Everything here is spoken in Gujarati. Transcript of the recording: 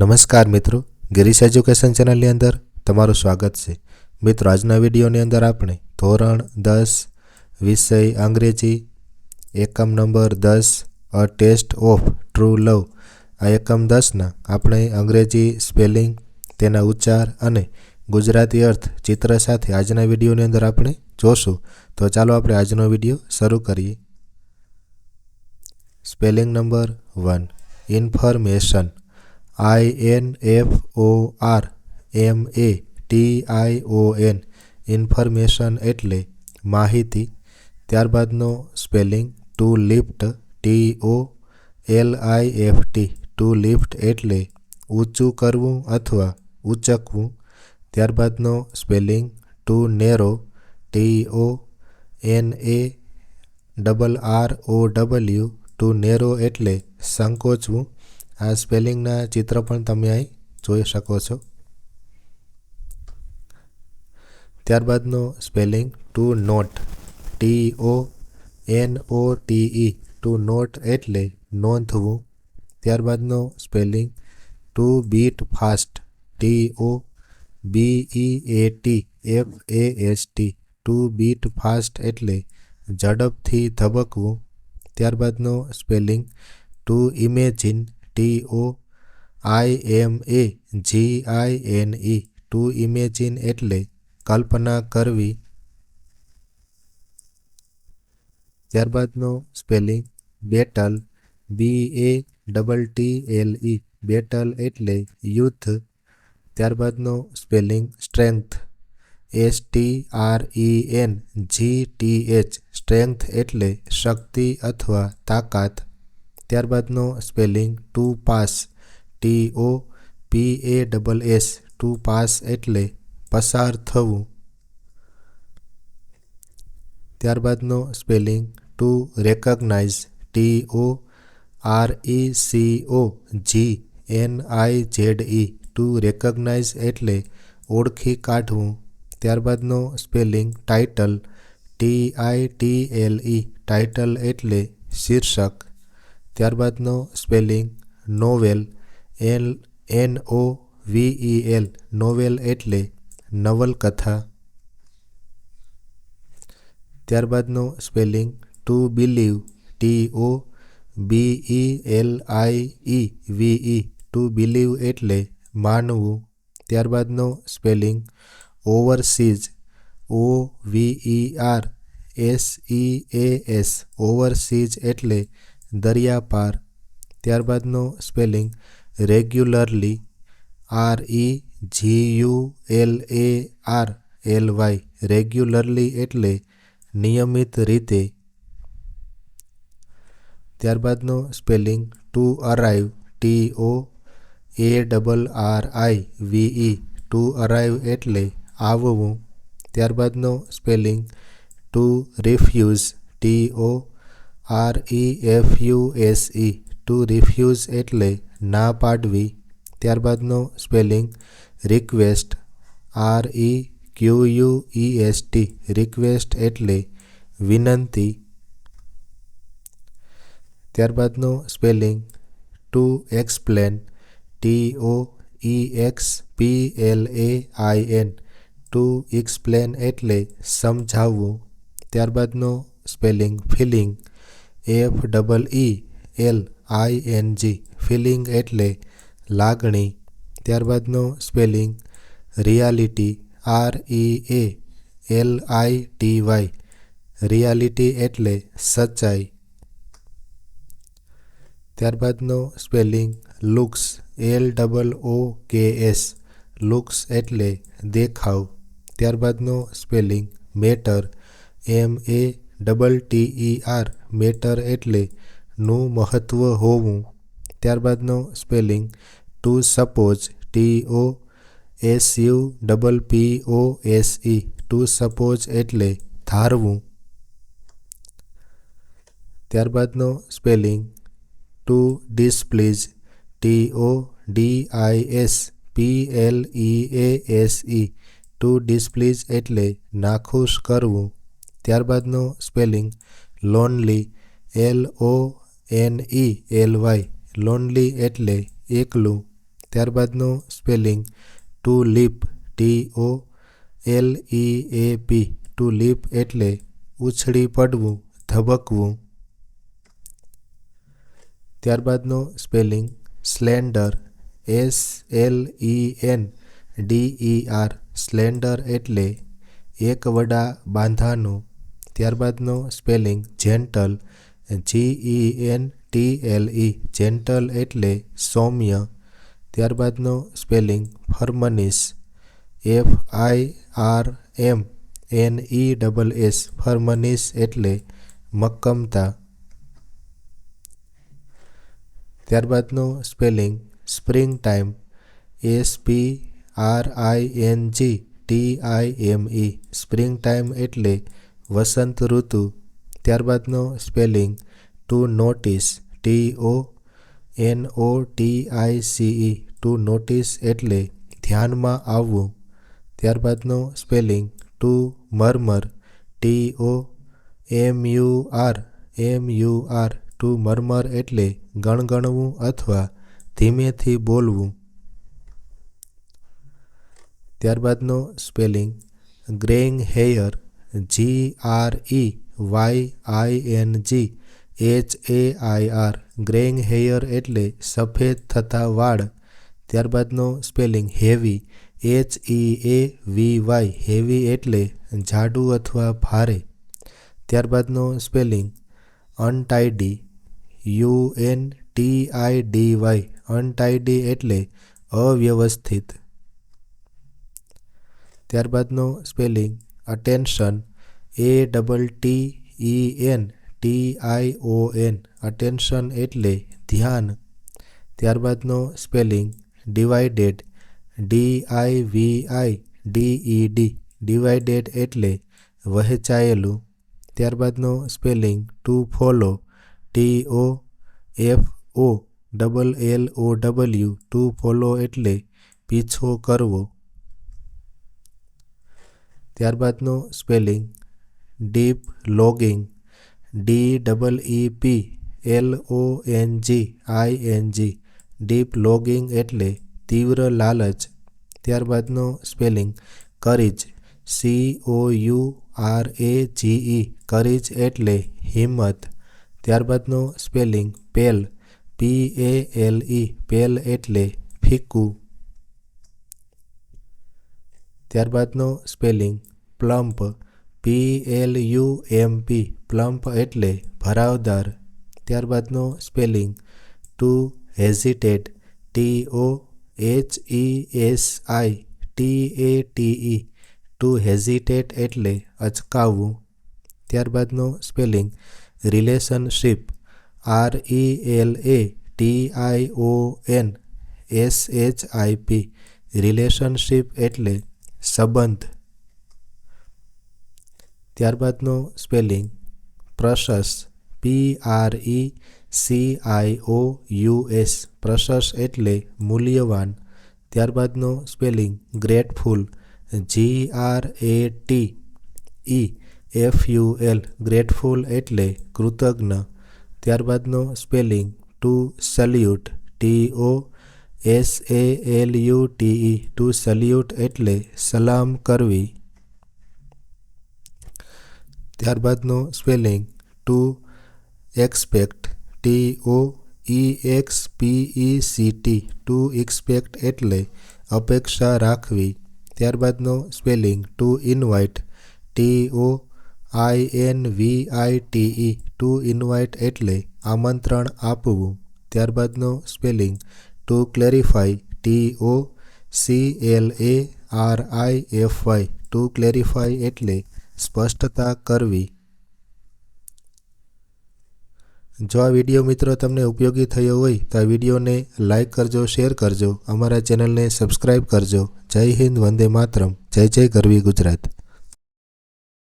નમસ્કાર મિત્રો ગિરીશ એજ્યુકેશન ચેનલની અંદર તમારું સ્વાગત છે મિત્રો આજના વિડીયોની અંદર આપણે ધોરણ દસ વિષય અંગ્રેજી એકમ નંબર દસ a test of true love આ એકમ દસના આપણે અંગ્રેજી સ્પેલિંગ તેના ઉચ્ચાર અને ગુજરાતી અર્થ ચિત્ર સાથે આજના વિડીયોની અંદર આપણે જોશું તો ચાલો આપણે આજનો વિડીયો શરૂ કરીએ spelling number one information I N F O R M A T I O N information એટલે માહિતી ત્યારબાદનો spelling to lift T O L I F T to lift એટલે ઊંચું કરવું અથવા ઉચકવું ત્યારબાદનો spelling to narrow T O N A double R O W to narrow એટલે સંકોચવું આ સ્પેલિંગના ચિત્ર પણ તમે અહીં જોઈ શકો છો ત્યારબાદનો spelling to note T O N O T E to note એટલે નોંધવું ત્યારબાદનું spelling to beat fast T O B E A T F A S T to beat fast એટલે ઝડપથી ધબકવું ત્યારબાદનું spelling to imagine T O I M A G I N E to imagine एटले कल्पना करवी ત્યારબાદ નો spelling battle B A double T L E battle એટલે યુદ્ધ ત્યારબાદ નો spelling strength S T R E N G T H strength એટલે શક્તિ अथवा તાકાત ત્યારબાદનો spelling to pass T O P A S to pass એટલે પસાર થવું ત્યારબાદનો spelling to recognise T O R E C O G N I Z E to recognise એટલે ઓળખી કાઢવું ત્યારબાદનો spelling title T I T L E title એટલે શીર્ષક ત્યારબાદનો spelling novel L N O V E L novel એટલે નવલકથા ત્યારબાદનો spelling to believe T O B E L I E V E to believe એટલે માનવું ત્યારબાદનો spelling overseas O V E R S E A S overseas એટલે दरिया पार ત્યાર બાદ નો spelling regularly R E G U L A R L Y regularly એટલે નિયમિત રીતે ત્યાર બાદ નો spelling to arrive T O A D D R I V E to arrive એટલે આવવું ત્યાર બાદ નો spelling to refuse T O R E F U S E to refuse એટલે ના પાડવી ત્યારબાદનું spelling request R E Q U E S T request એટલે વિનંતી ત્યારબાદનું spelling to explain T O E X P L A I N to explain એટલે સમજાવવું ત્યારબાદનું spelling feeling F double E L I N G feeling એટલે લાગણી ત્યારબાદનો spelling reality R E A L I T Y reality એટલે સચ્ચાઈ ત્યારબાદનો spelling looks L double O K S looks એટલે દેખાવ ત્યારબાદનો spelling matter M A double T E R matter એટલે નું મહત્ત્વ હોવું ત્યારબાદનો spelling to suppose T O S U double P O S E two suppose એટલે ધારવું ત્યારબાદનો spelling to displease T O D I S P L E A S E to displease એટલે નાખુશ કરવું ત્યારબાદનો spelling lonely L O N E L Y lonely એટલે એકલું ત્યારબાદનું spelling to leap T O L E A P to leap એટલે ઉછળી પડવું ધબકવું ત્યારબાદનું spelling slender S L E N D E R slender એટલે એક વડા બાંધાનું ત્યારબાદનો સ્પેલિંગ જેન્ટલ જી E N T L E gentle એટલે સૌમ્ય ત્યારબાદનો spelling firmness F I R M N E double S firmness એટલે મક્કમતા ત્યારબાદનો spelling spring time S P R I N G T I M E spring time એટલે વસંત ઋતુ ત્યારબાદનો spelling to notice T O N O T I C E to notice એટલે ધ્યાનમાં આવવું ત્યારબાદનો spelling to murmur T O M U R M U R to murmur એટલે ગણગણવું અથવા ધીમેથી બોલવું ત્યારબાદનો spelling greying hair G R E Y I N G H A I R greying hair એટલે સફેદ થતા વાળ ત્યારબાદનો spelling heavy H E A V Y heavy એટલે જાડુ અથવા ભારે ત્યારબાદનો spelling untidy U N T I D Y untidy એટલે અવ્યવસ્થિત ત્યારબાદનો spelling attention A double T E N T I O N attention એટલે ધ્યાન ત્યારબાદનો spelling divided D I V I D E D divided એટલે વહેંચાયેલું ત્યારબાદનો spelling to follow T O F O double L O W to follow એટલે પીછો કરવો त्यार्बाद नो spelling deep longing D E P L O G I N G deep longing એટલે તીવ્ર લાલચ ત્યાર બાદ નો spelling courage C O U R A G E courage એટલે હિંમત ત્યાર બાદ નો સ્પેલિંગ પેલ પી એ એલ ઈ પેલ એટલે ફીકું ત્યારબાદનો spelling plump P L U M P plump એટલે ભરાવદાર ત્યારબાદનો spelling to hesitate T O H E S I T A T E to hesitate એટલે અચકાવવું ત્યારબાદનો spelling relationship R E L A T I O N S H I P relationship એટલે સંબંધ ત્યારબાદનો spelling precious P R E C I O U S precious એટલે મૂલ્યવાન ત્યારબાદનો સ્પેલિંગ ગ્રેટફુલ જી આર એ T E F U L grateful એટલે કૃતજ્ઞ ત્યારબાદનો spelling to salute T O S A L U T E to salute એટલે સલામ કરવી ત્યારબાદ નો spelling to expect T O E X P E C T to expect એટલે અપેક્ષા રાખવી ત્યારબાદ નો spelling to invite T O I N V I T E to invite એટલે આમંત્રણ આપવું ત્યારબાદ નો spelling to clarify T O C L A R I F Y to clarify એટલે સ્પષ્ટતા કરવી જો આ વિડીયો મિત્રો તમને ઉપયોગી થયો હોય તો આ વિડીયોને લાઇક કરજો શેર કરજો અમારા ચેનલને સબસ્ક્રાઇબ કરજો જય હિન્દ વંદે માતરમ જય જય ગરવી ગુજરાત